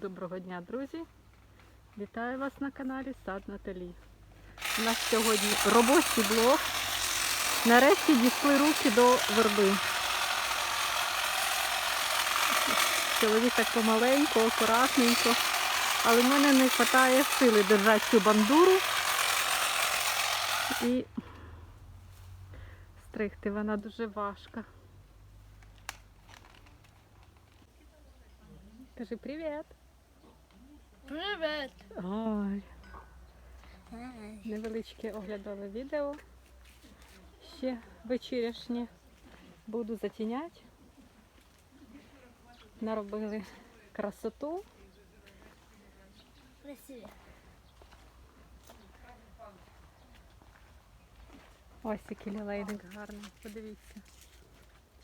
Доброго дня, друзі! Вітаю вас на каналі Сад Наталі. У нас сьогодні робочий блог. Нарешті дійшли руки до верби. Чоловік так помаленьку, акуратненько. Але в мене не вистачає сили держати цю бандуру і стригти вона дуже важка. Кажи привіт. Привет. Ой, невеличке оглядове відео. Ще вечірішнє. Буду затіняти. Наробили красоту. Красиво. Ось який лілейник гарний. Подивіться.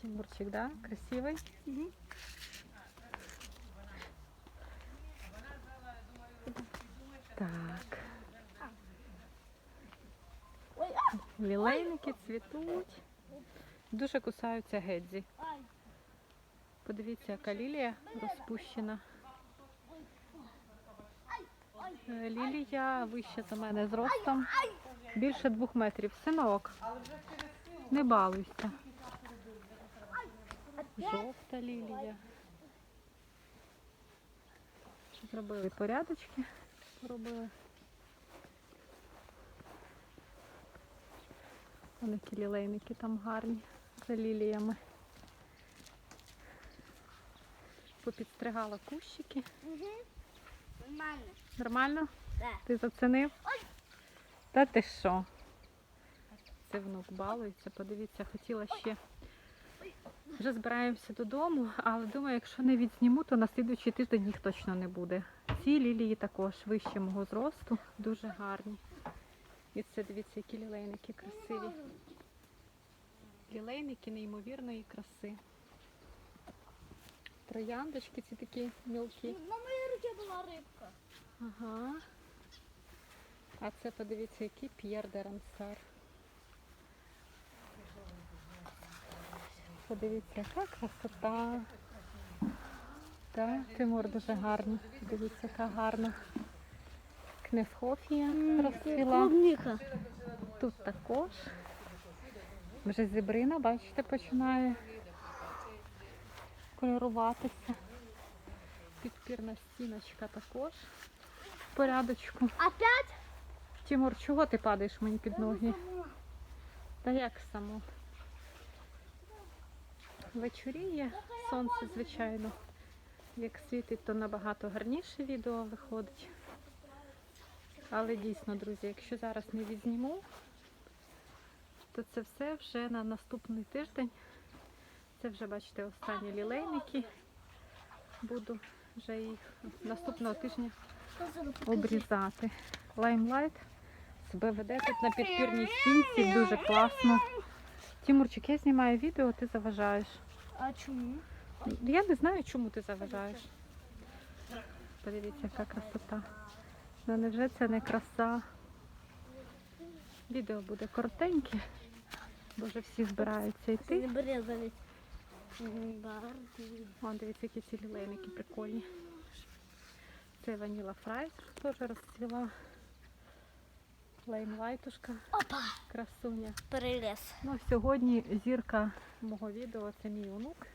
Тимурчик, да? Красивий. Так. Лілейники цвітуть. Дуже кусаються гедзі. Подивіться, яка лілія розпущена. Е, Лілія вища за мене зростом. Більше двох метрів. Синок. Не балуйся. Жовта лілія. Зробили порядочки. Робили. Вони лілейники там гарні за ліліями. Попідстригала кущики. Угу. Нормально. Нормально? Да. Ти зацінив? Та ти що? Це внук балується. Подивіться, хотіла ще. Вже збираємося додому, але думаю, якщо не відзніму, то на слідуючий тиждень їх точно не буде. Ці лілії також вище мого зросту, дуже гарні. І це дивіться, які лілейники красиві. Лілейники неймовірної краси. Трояндочки ці такі мілкі. На моей руке была рыбка. Ага. А це подивіться, який П'єр де Рансар. Подивіться, яка красота. Так, Тимур дуже гарний. Дивіться, яка гарна. Кнесхофія розцвіла. Тут також. Вже зібрина, бачите, починає кольоруватися. Підпірна стіночка також. В порядочку. Опять? Тимур, чого ти падаєш мені під ноги? Та як само? Вечоріє, сонце, звичайно. Як світить, то набагато гарніше відео виходить. Але дійсно, друзі, якщо зараз не відзніму, то це все вже на наступний тиждень. Це вже, бачите, останні лілейники. Буду вже їх наступного тижня обрізати. Лаймлайт себе веде тут на підпірній стінці, дуже класно. Тимурчик, я знімаю відео, ти заважаєш. А чому? Я не знаю, чому ти заважаєш. Подивіться, яка красота. Ну невже це не краса? Відео буде коротеньке, бо вже всі збираються йти. Вон, дивіться, які ці лілейники прикольні. Це ваніла фрайс теж розцвіла. Лаймлайтушка, Опа. красуня. Перелез. Ну, сьогодні зірка мого відео це мій онук.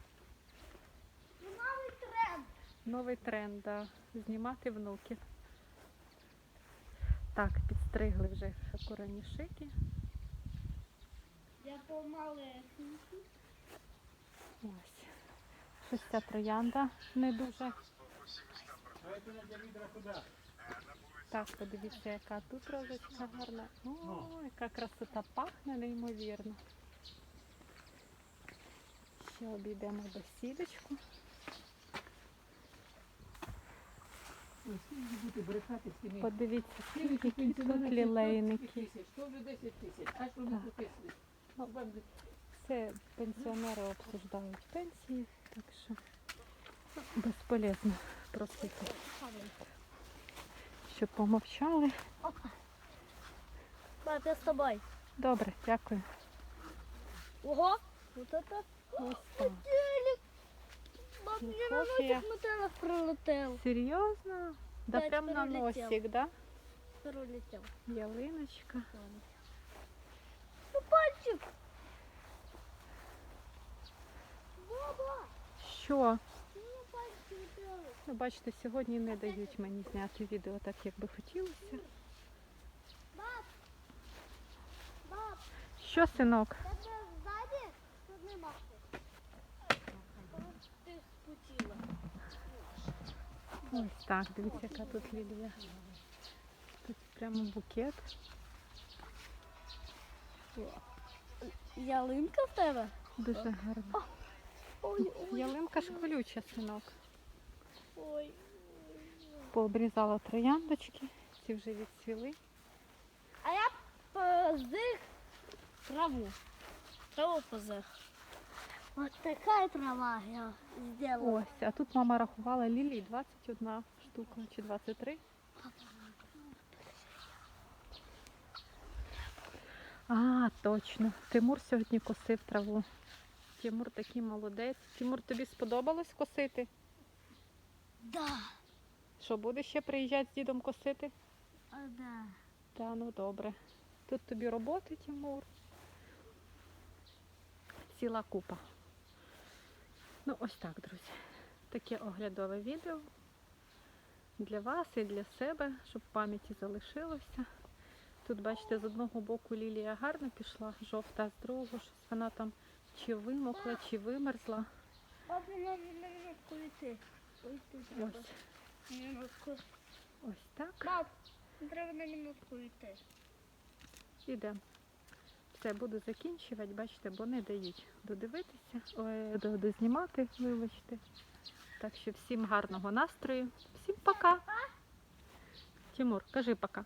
Новый тренд. Новий тренд, да. знімати внуків. Так, підстригли вже куранішики. Я помале. Ось. Щось ця троянда не дуже. Так, подивіться, яка тут розочка гарна. О, яка красота пахне неймовірно. Ще обійдемо брехати з тими. Подивіться, які тут вже 10 тисяч? А що? Ну, Це пенсіонери обсуждають пенсії, так що безполезно просити, щоб помовчали. Пап, я с тобой. Добре, дякую. Ого. Вот это. Ось так. Телек. Мам, Софія. метелик прилетів. Серйозно? Да П'ять прям на перелетів. носик, да? Прилетів. Ялиночка. Ну, пальчик. Баба, Що? Ну, бачите, сьогодні не дають мені зняти відео так, як би хотілося. Що, синок? Ось так, дивіться, яка тут лілія. Тут прямо букет. Ялинка в тебе? Дуже ой, Ялинка ж колюча, синок. Ой. Пообрізала трояндочки, ці вже відцвіли. А я позих траву. Траву позих. Вот такая трава я сделала. Ось, а тут мама рахувала лілій 21 штука чи 23. А, точно. Тимур сьогодні косив траву. Тимур такий молодець. Тимур, тобі сподобалось косити? Да. Що, будеш ще приїжджати з дідом косити? А, да. Та ну добре. Тут тобі роботи, Тимур. Ціла купа. Ну, ось так, друзі. Таке оглядове відео для вас і для себе, щоб в пам'яті залишилося. Тут, бачите, з одного боку лілія гарно пішла, жовта, з другого щось вона там чи вимокла, чи вимерзла. Папа, нам на Ось, ось так. Пап, треба на минутку йти. Іде. Все, буду закінчувати, бачите, бо не дають додивитися, ой, дознімати, вибачте. Так що всім гарного настрою. Всім пока. Тимур, кажи пока.